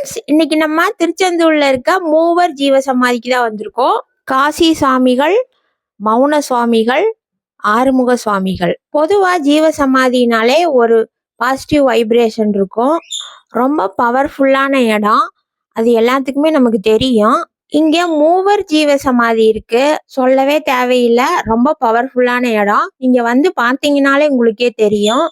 Friends இன்னைக்கு நம்ம திருச்செந்தூர்ல இருக்க மூவர் ஜீவ சமாதிக்கு தான் வந்திருக்கோம். காசி சுவாமிகள் மௌன சுவாமிகள் ஆறுமுக சுவாமிகள். பொதுவா ஜீவ சமாதினாலே ஒரு பாசிட்டிவ் வைப்ரேஷன் இருக்கும். ரொம்ப பவர்ஃபுல்லான இடம். அது எல்லாத்துக்குமே நமக்கு தெரியும். இங்க மூவர் ஜீவ சமாதி இருக்கு. சொல்லவே தேவையில்லை. ரொம்ப பவர்ஃபுல்லான இடம். நீங்க வந்து பார்த்தீங்கனாலே உங்களுக்கே தெரியும்.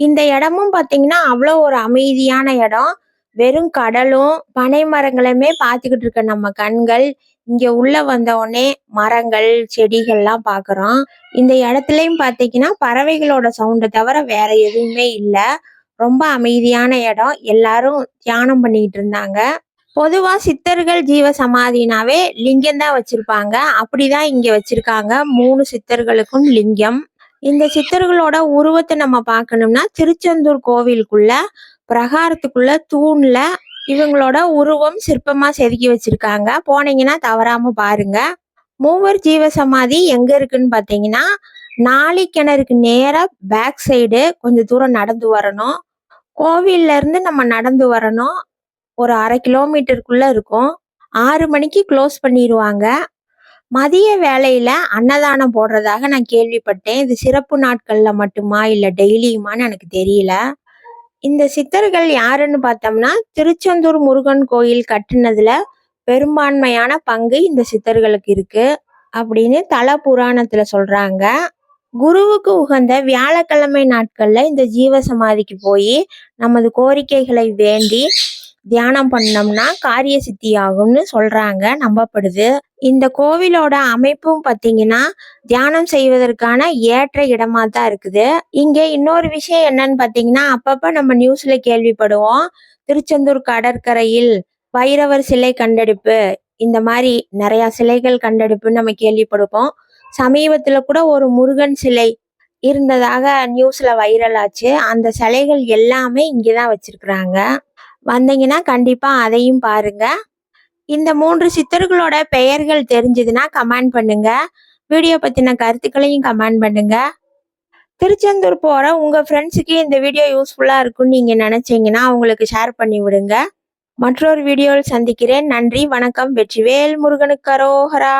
இந்த இடமும் பார்த்தீங்கன்னா அவ்வளோ ஒரு அமைதியான இடம். வெறும் கடலும் பனை மரங்களுமே பார்த்துக்கிட்டு இருக்க நம்ம கண்கள். இங்க உள்ள வந்த உடனே மரங்கள் செடிகள்லாம் பார்க்குறோம் இந்த இடத்துலயும் பார்த்தீங்கன்னா பறவைகளோட சவுண்டை தவிர வேற எதுவுமே இல்லை. ரொம்ப அமைதியான இடம். எல்லாரும் தியானம் பண்ணிக்கிட்டு இருந்தாங்க. பொதுவா சித்தர்கள் ஜீவ சமாதினாவே லிங்கம் தான் வச்சிருப்பாங்க. அப்படிதான் இங்க வச்சிருக்காங்க மூணு சித்தர்களுக்கும் லிங்கம். இந்த சித்தர்களோட உருவத்தை நம்ம பார்க்கணும்னா திருச்செந்தூர் கோவிலுக்குள்ள பிரகாரத்துக்குள்ள தூண்ல இவங்களோட உருவம் சிற்பமா செதுக்கி வச்சிருக்காங்க. போனீங்கன்னா தவறாம பாருங்க. மூவர் ஜீவ சமாதி எங்க இருக்குன்னு பாத்தீங்கன்னா நாளி கிணறுக்கு நேரா பேக் சைடு கொஞ்சம் தூரம் நடந்து வரணும். கோவில்ல இருந்து நம்ம நடந்து வரணும். ஒரு அரை கிலோமீட்டருக்குள்ள இருக்கும். ஆறு மணிக்கு க்ளோஸ் பண்ணிடுவாங்க மதிய வேலையில அன்னதானம் போடுறதாக நான் கேள்விப்பட்டேன். இது சிறப்பு நாட்கள்ல மட்டுமா இல்ல டெய்லியுமான்னு எனக்கு தெரியல. இந்த சித்தர்கள் யாருன்னு பார்த்தோம்னா திருச்செந்தூர் முருகன் கோயில் கட்டுனதுல பெரும்பான்மையான பங்கு இந்த சித்தர்களுக்கு இருக்கு அப்படின்னு தல புராணத்துல சொல்றாங்க. குருவுக்கு உகந்த வியாழக்கிழமை நாட்கள்ல இந்த ஜீவ சமாதிக்கு போய் நமது கோரிக்கைகளை வேண்டி தியானம் பண்ணோம்னா காரிய சித்தி ஆகும்னு சொல்றாங்க நம்பப்படுது. இந்த கோவிலோட அமைப்பும் பார்த்தீங்கன்னா தியானம் செய்வதற்கான ஏற்ற இடமா தான் இருக்குது. இங்க இன்னொரு விஷயம் என்னன்னு பார்த்தீங்கன்னா அப்பப்ப நம்ம நியூஸ்ல கேள்விப்படுவோம். திருச்செந்தூர் கடற்கரையில் வைரவர் சிலை கண்டெடுப்பு. இந்த மாதிரி நிறைய சிலைகள் கண்டெடுப்புன்னு நம்ம கேள்விப்படுவோம். சமீபத்துல கூட ஒரு முருகன் சிலை இருந்ததாக நியூஸ்ல வைரல் ஆச்சு. அந்த சிலைகள் எல்லாமே இங்கதான் வச்சிருக்கிறாங்க. வந்தீங்கன்னா கண்டிப்பாக அதையும் பாருங்க. இந்த மூன்று சித்தர்களோட பெயர்கள் தெரிஞ்சதுன்னா கமெண்ட் பண்ணுங்க. வீடியோ பற்றின கருத்துக்களையும் கமெண்ட் பண்ணுங்க. திருச்செந்தூர் போகிற உங்கள் ஃப்ரெண்ட்ஸுக்கு இந்த வீடியோ யூஸ்ஃபுல்லாக இருக்கும்னு நீங்கள் நினச்சிங்கன்னா அவங்களுக்கு ஷேர் பண்ணி விடுங்க. மற்றொரு வீடியோவில் சந்திக்கிறேன். நன்றி வணக்கம். வெற்றிவேல் முருகனுக்கு அரோகரா